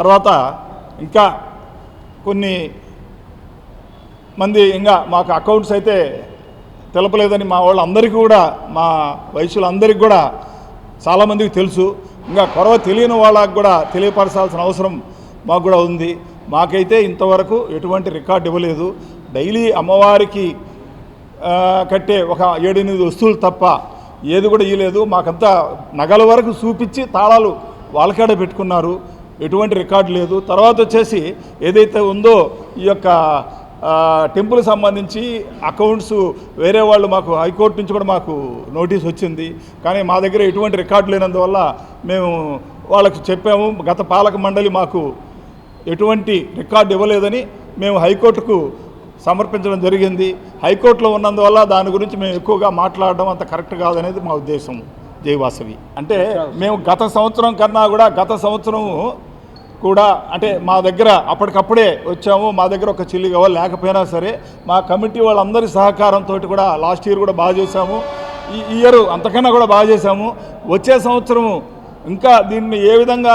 తర్వాత ఇంకా కొన్ని మంది ఇంకా మాకు అకౌంట్స్ అయితే తెలపలేదని మా వాళ్ళందరికీ కూడా మా వయసులందరికీ కూడా చాలామందికి తెలుసు. ఇంకా కొరవ తెలియని వాళ్ళకు కూడా తెలియపరచాల్సిన అవసరం మాకు కూడా ఉంది. మాకైతే ఇంతవరకు ఎటువంటి రికార్డు ఇవ్వలేదు. డైలీ అమ్మవారికి కట్టే ఒక ఏడెనిమిది వస్తువులు తప్ప ఏది కూడా ఇవ్వలేదు మాకంతా నగల వరకు చూపించి తాళాలు వాళ్ళకాడ పెట్టుకున్నారు. ఎటువంటి రికార్డు లేదు. తర్వాత వచ్చేసి ఏదైతే ఉందో ఈ యొక్క టెంపుల్ సంబంధించి అకౌంట్స్ వేరే వాళ్ళు మాకు హైకోర్టు నుంచి కూడా మాకు నోటీస్ వచ్చింది. కానీ మా దగ్గర ఎటువంటి రికార్డు లేనందువల్ల మేము వాళ్ళకి చెప్పాము. గత పాలక మండలి మాకు ఎటువంటి రికార్డు ఇవ్వలేదని మేము హైకోర్టుకు సమర్పించడం జరిగింది. హైకోర్టులో ఉన్నందువల్ల దాని గురించి మేము ఎక్కువగా మాట్లాడడం అంత కరెక్ట్ కాదనేది మా ఉద్దేశం. జైవాసవి అంటే మేము గత సంవత్సరం కన్నా కూడా గత సంవత్సరం కూడా అంటే మా దగ్గర అప్పటికప్పుడే వచ్చాము. మా దగ్గర ఒక చిల్లి కావాలి లేకపోయినా సరే మా కమిటీ వాళ్ళందరి సహకారంతో కూడా లాస్ట్ ఇయర్ కూడా బాగా చేశాము. ఈ ఇయర్ అంతకన్నా కూడా బాగా చేశాము. వచ్చే సంవత్సరము ఇంకా దీన్ని ఏ విధంగా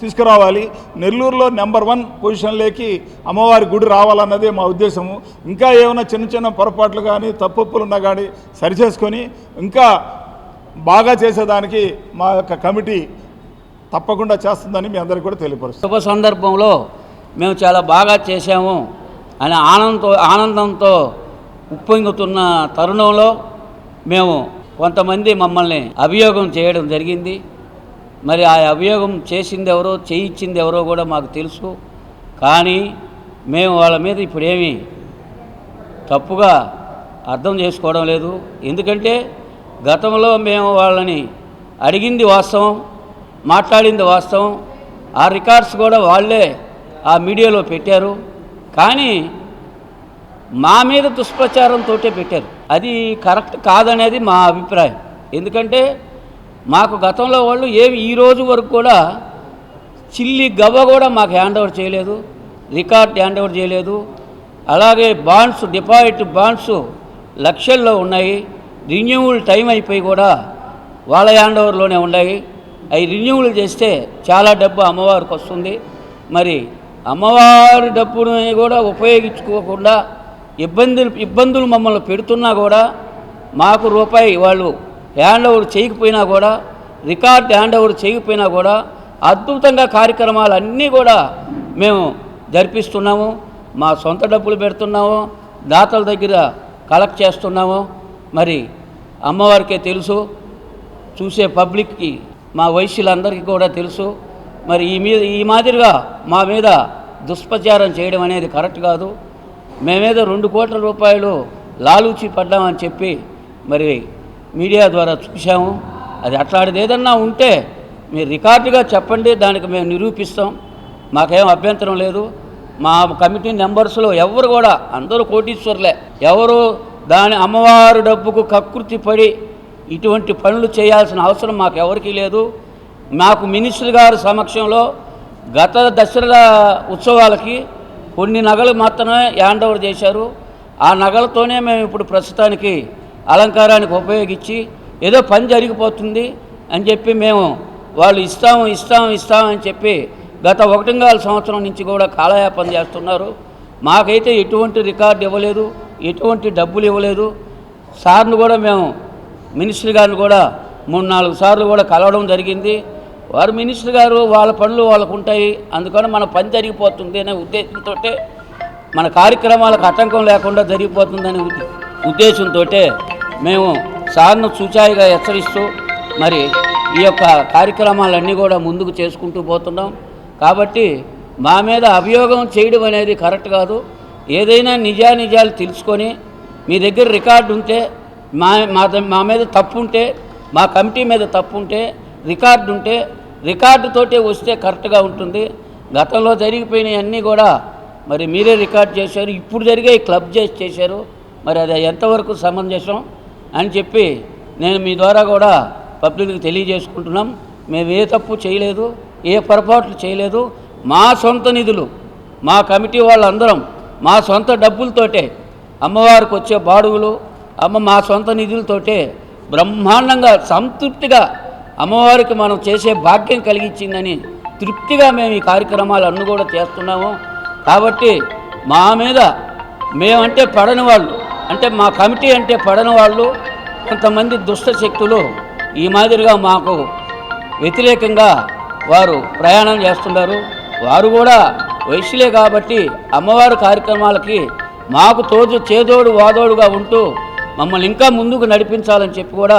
తీసుకురావాలి? నెల్లూరులో నెంబర్ వన్ పొజిషన్లోకి అమ్మవారి గుడి రావాలన్నదే మా ఉద్దేశము. ఇంకా ఏమైనా చిన్న చిన్న పొరపాట్లు కానీ తప్పులు ఉన్నా కానీ సరిచేసుకొని ఇంకా బాగా చేసేదానికి మా యొక్క కమిటీ తప్పకుండా చేస్తుందని మీ అందరికీ కూడా తెలియపరుస్తాం శుభ సందర్భంలో మేము చాలా బాగా చేశాము అనే ఆనందంతో ఆనందంతో ఉప్పొంగుతున్న తరుణంలో మేము కొంతమంది మమ్మల్ని అభియోగం చేయడం జరిగింది. మరి ఆ అభియోగం చేసింది ఎవరో చేయించింది ఎవరో కూడా మాకు తెలుసు. కానీ మేము వాళ్ళ మీద ఇప్పుడేమి తప్పుగా అర్థం చేసుకోవడం లేదు. ఎందుకంటే గతంలో మేము వాళ్ళని అడిగింది వాస్తవం. మాట్లాడింది వాస్తవం. ఆ రికార్డ్స్ కూడా వాళ్ళే ఆ మీడియాలో పెట్టారు. కానీ మా మీద దుష్ప్రచారంతో పెట్టారు. అది కరెక్ట్ కాదనేది మా అభిప్రాయం. ఎందుకంటే మాకు గతంలో వాళ్ళు ఏమి ఈ రోజు వరకు కూడా చిల్లి గవ్వ కూడా మాకు హ్యాండ్ ఓవర్ చేయలేదు. రికార్డ్ హ్యాండ్ ఓవర్ చేయలేదు. అలాగే బాండ్స్ డిపాజిట్ బాండ్స్ లక్షల్లో ఉన్నాయి. రిన్యూవల్ టైం అయిపోయి కూడా వాళ్ళ హ్యాండ్ ఓవర్లోనే ఉన్నాయి. అవి రిన్యూవల్ చేస్తే చాలా డబ్బు అమ్మవారికి వస్తుంది. మరి అమ్మవారి డబ్బుని కూడా ఉపయోగించుకోకుండా ఇబ్బందులు ఇబ్బందులు మమ్మల్ని పెడుతున్నా కూడా మాకు రూపాయి వాళ్ళు హ్యాండ్ ఓవర్ చేయకపోయినా కూడా రికార్డ్ హ్యాండ్ ఓవర్ చేయకపోయినా కూడా అద్భుతంగా కార్యక్రమాలు అన్నీ కూడా మేము జరిపిస్తున్నాము. మా సొంత డబ్బులు పెడుతున్నాము. దాతల దగ్గర కలెక్ట్ చేస్తున్నాము. మరి అమ్మవారికే తెలుసు. చూసే పబ్లిక్కి మా వయస్సులందరికీ కూడా తెలుసు. మరి ఈ మీద ఈ మాదిరిగా మా మీద దుష్ప్రచారం చేయడం అనేది కరెక్ట్ కాదు. మేము మీద రెండు కోట్ల రూపాయలు లాలూచి పడ్డామని చెప్పి మరి మీడియా ద్వారా చూశాము. అది అట్లాంటిది ఏదన్నా ఉంటే మీరు రికార్డుగా చెప్పండి దానికి మేము నిరూపిస్తాం. మాకేం అభ్యంతరం లేదు. మా కమిటీ నెంబర్స్లో ఎవరు కూడా అందరూ కోటీశ్వర్లే. ఎవరు దాని అమ్మవారి డబ్బుకు కకృతి పడి ఇటువంటి పనులు చేయాల్సిన అవసరం మాకు ఎవరికీ లేదు. మాకు మినిస్టర్ గారి సమక్షంలో గత దసరా ఉత్సవాలకి కొన్ని నగలు మాత్రమే హ్యాండ్ ఓవర్ చేశారు. ఆ నగలతోనే మేము ఇప్పుడు ప్రస్తుతానికి అలంకారానికి ఉపయోగించి ఏదో పని జరిగిపోతుంది అని చెప్పి మేము వాళ్ళు ఇస్తాము ఇస్తాము ఇస్తామని చెప్పి గత ఒకటింగాల సంవత్సరం నుంచి కూడా కాలయాపన చేస్తున్నారు. మాకైతే ఎటువంటి రికార్డు ఇవ్వలేదు ఎటువంటి డబ్బులు ఇవ్వలేదు. సార్ను కూడా మేము మినిస్టర్ గారిని కూడా మూడు నాలుగు సార్లు కూడా కలవడం జరిగింది. వారు మినిస్టర్ గారు వాళ్ళ పనులు వాళ్ళకు ఉంటాయి అందుకని మన పని జరిగిపోతుంది అనే ఉద్దేశంతో మన కార్యక్రమాలకు ఆటంకం లేకుండా జరిగిపోతుందనే ఉద్దే- ఉద్దేశంతో మేము సార్ను సూచాయిగా హెచ్చరిస్తూ మరి ఈ యొక్క కార్యక్రమాలన్నీ కూడా ముందుకు చేసుకుంటూ పోతున్నాం. కాబట్టి మా మీద అభియోగం చేయడం అనేది కరెక్ట్ కాదు. ఏదైనా నిజానిజాలు తెలుసుకొని మీ దగ్గర రికార్డు ఉంటే మా మా మా మీద తప్పు ఉంటే మా కమిటీ మీద తప్పు ఉంటే రికార్డు ఉంటే రికార్డుతోటే వస్తే కరెక్ట్గా ఉంటుంది. గతంలో జరిగిపోయినవన్నీ కూడా మరి మీరే రికార్డ్ చేశారు. ఇప్పుడు జరిగే క్లబ్ చేసి చేశారు. మరి అది ఎంతవరకు సమంజసం అని చెప్పి నేను మీ ద్వారా కూడా పబ్లిక్కి తెలియజేసుకుంటున్నాం. మేము ఏ తప్పు చేయలేదు ఏ పొరపాట్లు చేయలేదు. మా సొంత నిధులు మా కమిటీ వాళ్ళందరం మా సొంత డబ్బులతోటే అమ్మవారికి వచ్చే బాడుగులు అమ్మ మా సొంత నిధులతోటే బ్రహ్మాండంగా సంతృప్తిగా అమ్మవారికి మనం చేసే భాగ్యం కలిగించిందని తృప్తిగా మేము ఈ కార్యక్రమాలు అన్ను కూడా చేస్తున్నాము. కాబట్టి మా మీద మేమంటే పడని వాళ్ళు అంటే మా కమిటీ అంటే పడని వాళ్ళు కొంతమంది దుష్ట శక్తులు ఈ మాదిరిగా మాకు వ్యతిరేకంగా వారు ప్రయాణం చేస్తున్నారు. వారు కూడా వయసులే కాబట్టి అమ్మవారి కార్యక్రమాలకి మాకు తోడు చేదోడు వాదోడుగా ఉంటూ మమ్మల్ని ఇంకా ముందుకు నడిపించాలని చెప్పి కూడా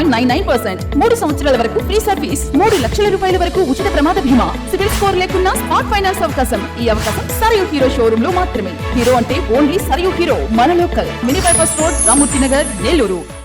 point nine nine percent. మూడు సంవత్సరాల వరకు ఫ్రీ సర్వీస్ మూడు లక్షల రూపాయల వరకు ఉచిత ప్రమాద బీమా. సివిల్ స్కోర్ లేకున్నా స్మార్ట్ ఫైనాన్స్ అవకాశం. ఈ అవకాశం సరియు హీరో షోరూమ్లో మాత్రమే. హీరో అంటే ఓన్లీ సరియు హీరో. మన local mini bypass road Ramurthy Nagar Nellore.